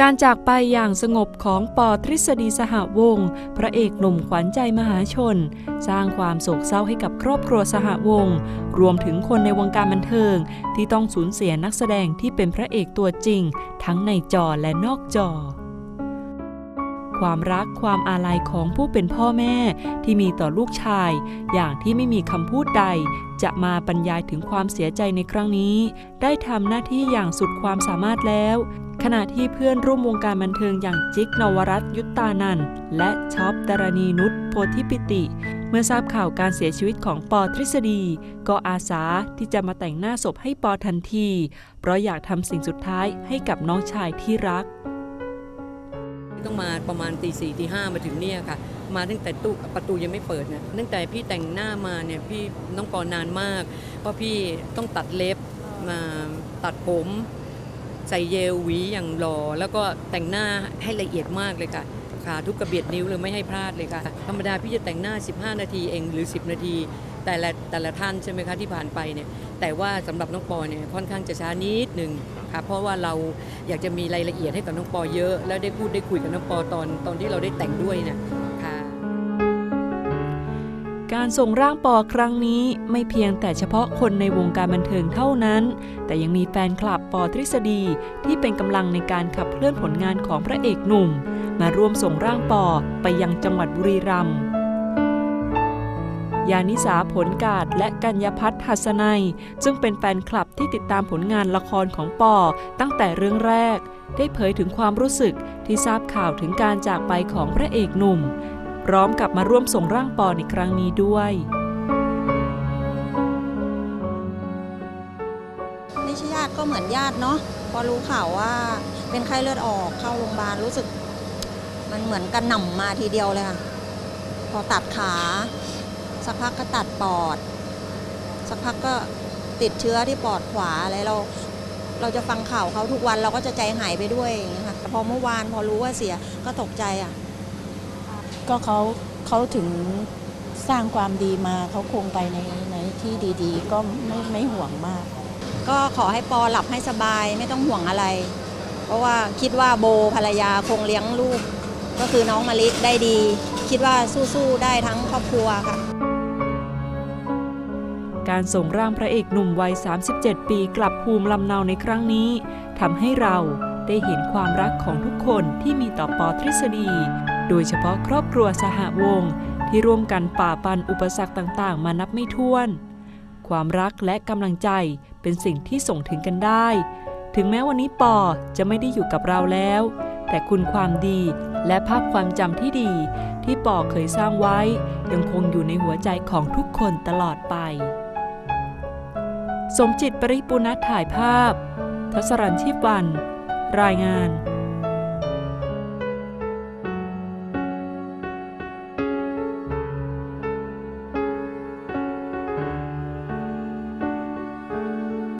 การจากไปอย่างสงบของปอทฤษฎีสหวงศ์พระเอกหนุ่มขวัญใจมหาชน สร้างความโศกเศร้าให้กับครอบครัวสหวงศ์รวมถึงคนในวงการบันเทิง ที่ต้องสูญเสียนักแสดงที่เป็นพระเอกตัวจริง ทั้งในจอและนอกจอ ความรักความอาลัยของผู้เป็นพ่อแม่ ที่มีต่อลูกชาย อย่างที่ไม่มีคำพูดใด จะมาบรรยายถึงความเสียใจในครั้งนี้ ได้ทำหน้าที่อย่างสุดความสามารถแล้ว ขณะที่เพื่อนร่วมวงการบันเทิงอย่างจิ๊กนวรัตยุตตานันและช็อปดารณีนุชโพธิปิติเมื่อทราบข่าวการเสียชีวิตของปอทฤษฎี ก็อาสาที่จะมาแต่งหน้าศพให้ปอทันที เพราะอยากทำสิ่งสุดท้ายให้กับน้องชายที่รัก ต้องมาประมาณตีสี่ตีห้ามาถึงเนี่ยค่ะ มาตั้งแต่ตู้ประตูยังไม่เปิดนะตั้งแต่พี่แต่งหน้ามาเนี่ยพี่น้องปอนานมาก เพราะพี่ต้องตัดเล็บมาตัดผมใส่เยลหวีอย่างหล่อแล้วก็แต่งหน้าให้ละเอียดมากเลยค่ะขาทุกกระเบียดนิ้วเลยไม่ให้พลาดเลยค่ะธรรมดาพี่จะแต่งหน้า 15 นาทีเองหรือ 10 นาที แต่ละแต่ละท่านใช่ไหมคะที่ผ่านไปเนี่ยแต่ว่าสำหรับน้องปอเนี่ยค่อนข้างจะช้านิดหนึ่งค่ะเพราะว่าเราอยากจะมีรายละเอียดให้กับน้องปอเยอะ แล้วได้พูดได้คุยกับน้องปอตอนตอนที่เราได้แต่งด้วยเนี่ยค่ะการส่งร่างปอครั้งนี้ไม่เพียงแต่เฉพาะคนในวงการบันเทิงเท่านั้น แต่ยังมีแฟนคลับปอทฤษฎีที่เป็นกำลังในการขับเคลื่อนผลงานของพระเอกหนุ่ม มาร่วมส่งร่างปอไปยังจังหวัดบุรีรัมย์ ยานิสาผลกาดและกัญญพัฒน์หัสนัย ซึ่งเป็นแฟนคลับที่ติดตามผลงานละครของปอตั้งแต่เรื่องแรก ได้เผยถึงความรู้สึกที่ทราบข่าวถึงการจากไปของพระเอกหนุ่ม พร้อมกับมาร่วมส่งร่างปอในครั้งนี้ด้วยไม่ใช่ญาติก็เหมือนญาติเนาะพอรู้ข่าวว่าเป็นไข้เลือดออกเข้าโรงพยาบาลรู้สึก มันเหมือนกระหน่ำมาทีเดียวเลยค่ะพอตัดขา สักพักก็ตัดปอด สักพักก็ติดเชื้อที่ปอดขวาอะไรเรา เราจะฟังข่าวเขาทุกวันเราก็จะใจหายไปด้วยอย่างเงี้ยค่ะแต่พอเมื่อวานพอรู้ว่าเสียก็ตกใจอะ ก็เขาเขาถึงสร้างความดีมาเขาคงไปในในที่ดีๆ ก็ไม่ไม่ห่วงมาก ก็ขอให้ปอหลับให้สบายไม่ต้องห่วงอะไร เพราะว่าคิดว่าโบภรรยาคงเลี้ยงลูก ก็คือน้องมะลิได้ดี คิดว่าสู้ๆได้ทั้งครอบครัวค่ะ การส่งร่างพระเอกหนุ่มวัย 37 ปีกลับภูมิลำเนาในครั้งนี้ทำให้เราได้เห็นความรักของทุกคนที่มีต่อปอทฤษฎี โดยเฉพาะครอบครัวสหวงศ์ที่ร่วมกันป่าปันอุปสรรคต่างๆ มานับไม่ถ้วน ความรักและกำลังใจเป็นสิ่งที่ส่งถึงกันได้ ถึงแม้วันนี้ปอจะไม่ได้อยู่กับเราแล้ว แต่คุณความดีและภาพความจำที่ดี ที่ปอเคยสร้างไว้ ยังคงอยู่ในหัวใจของทุกคนตลอดไป สมจิตปริปุณัฐถ่ายภาพ ทศรันชีพวัน รายงาน